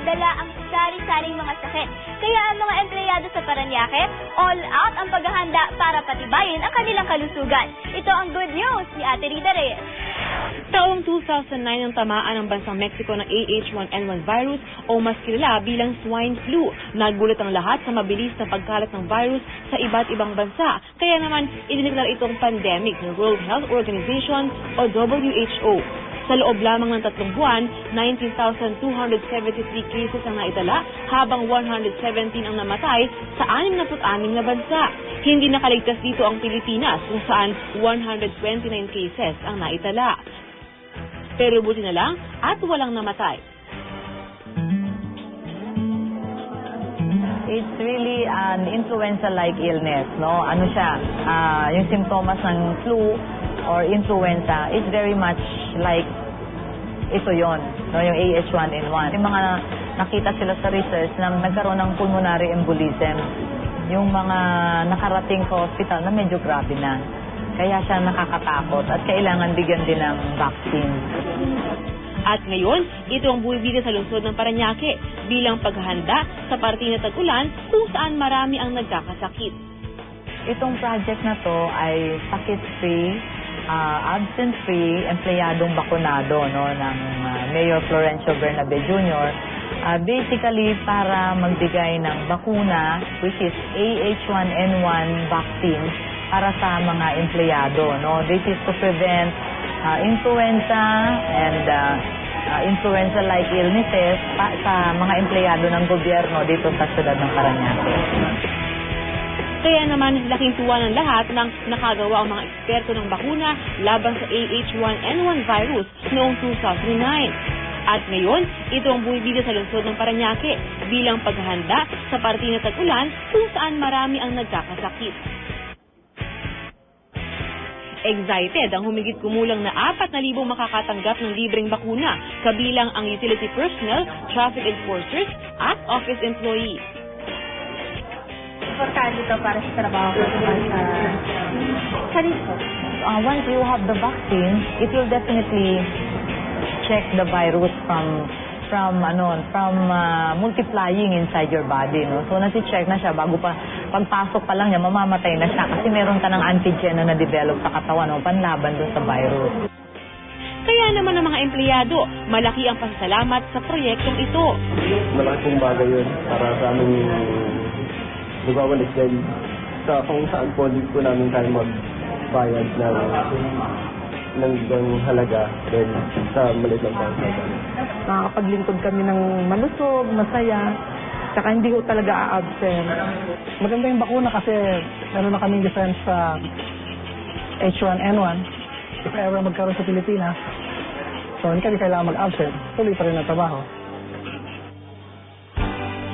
dala ang sari-saring mga sakit. Kaya ang mga empleyado sa Paranaque, all out ang paghahanda para patibayin ang kanilang kalusugan. Ito ang good news ni Ate Rita Reyes. Taong 2009 ang tamaan ng bansang Mexico ng AH1N1 virus o mas kilala bilang swine flu. Nagulat ang lahat sa mabilis na pagkalat ng virus sa iba't ibang bansa. Kaya naman, idineklar itong pandemic ng World Health Organization o WHO. Sa loob lamang ng tatlong buwan, 19,273 cases ang naitala habang 117 ang namatay sa 66 na bansa. Hindi nakaligtas dito ang Pilipinas kung saan 129 cases ang naitala. Pero buti na lang at walang namatay. It's really an influenza-like illness, no? Ano siya, ah, yung simptomas ng flu or influenza is very much like ito yon, no? Yung AH1N1. Yung mga nakita sila sa research na nagkaroon ng pulmonary embolism, yung mga nakarating sa hospital na medyo grabe na. Kaya siya nakakatakot at kailangan bigyan din ng vaccine. At ngayon, ito ang buwibida sa lungsod ng Paranaque bilang paghahanda sa parte na tag-ulan kung saan marami ang nagkakasakit. Itong project na to ay sakit-free, ah, absent-free, empleyadong bakunado no, ng ah, Mayor Florencio Bernabe Jr. Ah, basically, para magbigay ng bakuna, which is AH1N1 vaccine, para sa mga empleyado. No? This is to prevent ah, influenza and ah, ah, influenza-like illnesses pa, sa mga empleyado ng gobyerno dito sa siyudad ng Paranaque. Kaya naman, laking tuwa ng lahat nang nakagawa ang mga eksperto ng bakuna laban sa AH1N1 virus noong 2009. At ngayon, ito ang buwibida sa lungsod ng Paranaque bilang paghahanda sa parte na tag-ulan kung saan marami ang nagkakasakit. Excited ang humigit kumulang na 4,000 makakatanggap ng libreng bakuna, kabilang ang utility personnel, traffic enforcers, at office employees. Importante ito para sa trabaho ko sa kanito. uh, once you have the vaccine, it will definitely check the virus from from ano from uh, multiplying inside your body no so nasi-check na siya bago pa pagpasok pa lang niya mamamatay na siya kasi meron ka ng antigen na na-develop sa katawan no panlaban dun sa virus Kaya naman ang mga empleyado, malaki ang pasasalamat sa proyektong ito. malaking bagay yun para sa aming nagwawalik din sa kung saan po hindi po namin tayo magbayad ng ng ng halaga din sa maliit ng bansa. nakakapaglingkod kami ng malusog, masaya, tsaka hindi ko talaga a-absent. Maganda yung bakuna kasi meron na kaming defense sa H1N1. If ever magkaroon sa Pilipinas, so hindi kami kailangan mag-absent, tuloy pa rin ang trabaho.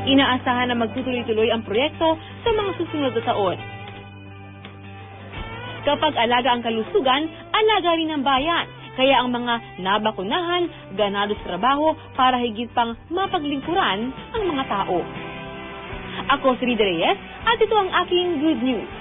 Inaasahan na magtutuloy-tuloy ang proyekto sa mga susunod na taon. Kapag alaga ang kalusugan, alaga rin ang bayan. Kaya ang mga nabakunahan, ganado sa trabaho para higit pang mapaglingkuran ang mga tao. Ako si Rida Reyes at ito ang aking good news.